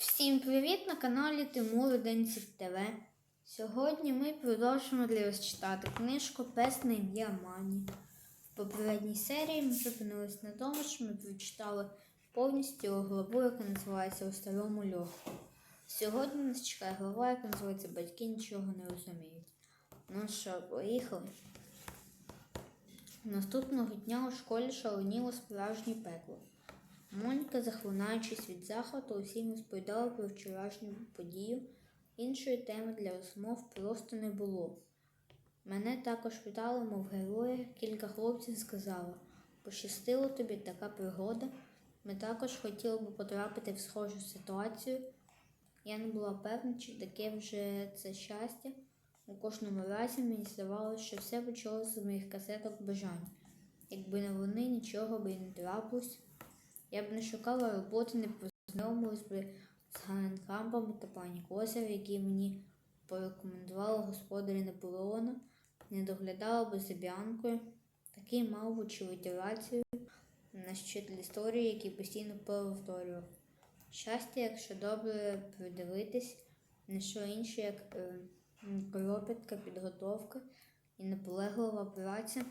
Всім привіт на каналі Тимур Денців ТВ. Сьогодні ми продовжимо для вас читати книжку Пес на ім'я Мані. В попередній серії ми зупинилися на тому, що ми прочитали повністю главу, яка називається У старому льоху. Сьогодні нас чекає глава, яка називається Батьки нічого не розуміють. Ну що, поїхали. Наступного дня у школі шаленіло справжнє пекло. Моніка, захлинаючись від захвату, усім розповідала про вчорашню подію. Іншої теми для розмов просто не було. Мене також питали, мов героя, кілька хлопців сказало, пощастило тобі така пригода. Ми також хотіли б потрапити в схожу ситуацію. Я не була певна, чи таке вже це щастя. У кожному разі мені здавалося, що все почалося з моїх касеток бажань. Якби не вони, нічого би і не трапилось. Я б не шукала роботи, не познайомилась би з Ганенкампом та пані Косар, які мені порекомендували господарі Наполеона, не доглядала би за Біанкою. Такий мав очевидь рацію на щит історії, який постійно повторював. Щастя, якщо добре придивитись, не що інше, як е, кропітка, підготовка і наполеглива праця.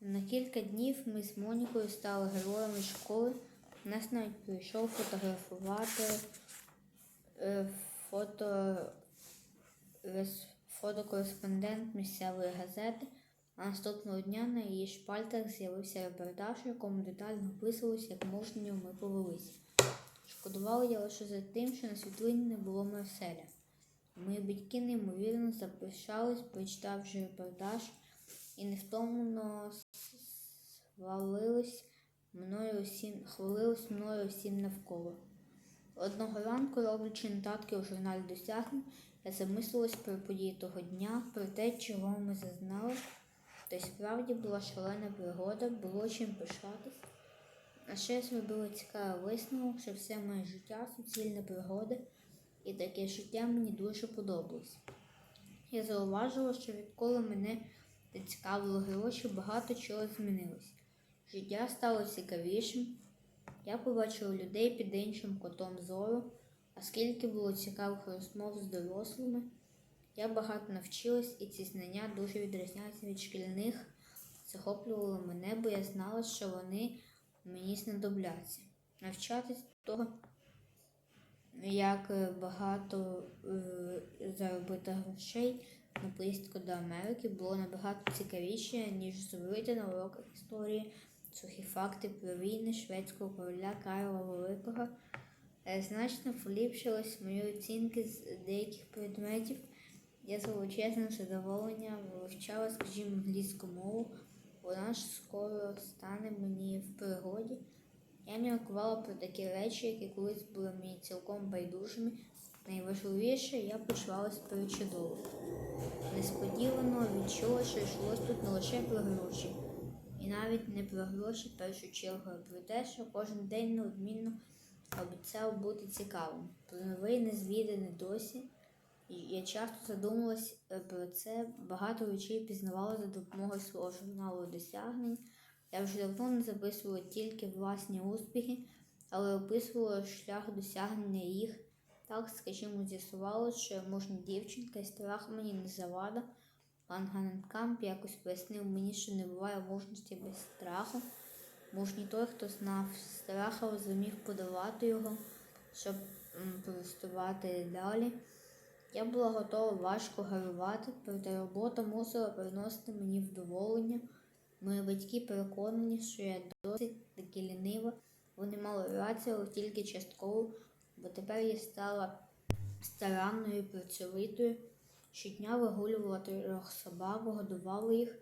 На кілька днів ми з Монікою стали героями школи. Нас навіть прийшов фотографувати е, фото, фотокореспондент місцевої газети. А наступного дня на її шпальтах з'явився репортаж, в якому детально описувалось, як мужньо ми повелись. Шкодувала я лише за тим, що на світлині не було Марселя. Мої батьки неймовірно запишались, прочитавши репортаж, і невтомно хвалились мною усім навколо. Одного ранку, роблячи нотатки у журналі досягнень, я замислилась про події того дня, про те, чого ми зазнали. То й справді була шалена пригода, було чим пишатись. А ще я зробила цікавий висновок, що все моє життя суцільна пригода, і таке життя мені дуже подобалось. Я зауважила, що відколи мене зацікавило гроші, багато чого змінилось. Життя стало цікавішим. Я побачила людей під іншим котом зору, а скільки було цікавих розмов з дорослими. Я багато навчилась, і ці знання дуже відрізняються від шкільних, захоплювали мене, бо я знала, що вони мені знадобляться. Навчатись того, як е, багато е, заробити грошей на поїздку до Америки було набагато цікавіше, ніж зробити на уроках історії сухі факти про війни шведського короля Карла Великого. Е, Значно поліпшилось мої оцінки з деяких предметів. Я з величезним задоволенням вивчала, скажімо, англійську мову. Вона ж скоро стане мені в пригоді. Я міркувала про такі речі, які колись були мені цілком байдужими. Найважливіше, я почувалася причудово. Несподівано відчула, що йшлось тут не лише про гроші, навіть не про гроші в першу чергу, а про те, що кожен день неодмінно обіцяв бути цікавим. Про новий незвіданий досі. Я часто задумалась е, про це, багато речей пізнавала за допомогою свого журналу досягнень. Я вже давно не записувала тільки власні успіхи, але описувала шлях досягнення їх. Так, скажімо, з'ясувалося, що я можна дівчинка і страх мені не завада. Пан Ганенкамп якось пояснив мені, що не буває мужності без страху. Мужній той, хто знав страха, зумів подолати його, щоб простувати далі. Я була готова важко гарувати, проте робота мусила приносити мені вдоволення. Мої батьки переконані, що я досить таки лінива. Вони мали рацію, тільки частково, бо тепер я стала старанною, працьовитою. Щодня вигулювала трьох собак, годувала їх,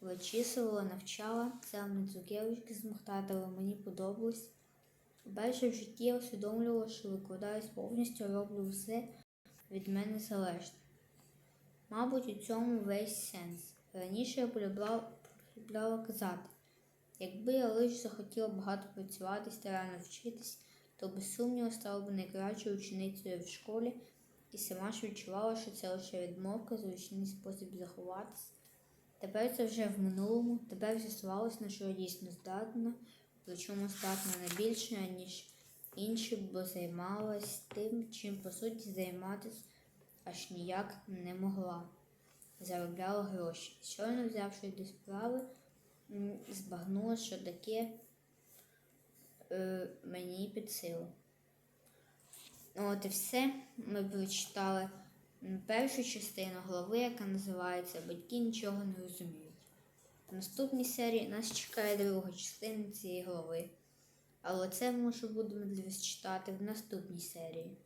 вичісувала, навчала. Саме цукерочки з мухтатами мені подобались. Вперше в житті я усвідомлювала, що викладаюсь повністю, роблю все від мене залежне. Мабуть, у цьому весь сенс. Раніше я полюбляла казати, якби я лише захотіла багато працювати, старанно вчитись, то без сумніву стала б найкращою ученицею в школі і сама ж відчувала, що це лише відмовка, зручний спосіб заховатись. Тепер це вже в минулому, тепер з'ясувалось, на що я дійсно здатна, причому здатна не більше, ніж інші, бо займалась тим, чим по суті займатися аж ніяк не могла. Заробляла гроші. Щойно взявшись до справи, збагнула, що таке е, мені під силу. От і все. Ми прочитали першу частину глави, яка називається Батьки нічого не розуміють. В наступній серії нас чекає друга частина цієї глави. Але це ми вже будемо для вас читати в наступній серії.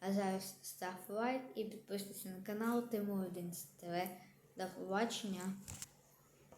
А зараз став лайк і підписуйся на канал Тимур 11 ТВ. До побачення!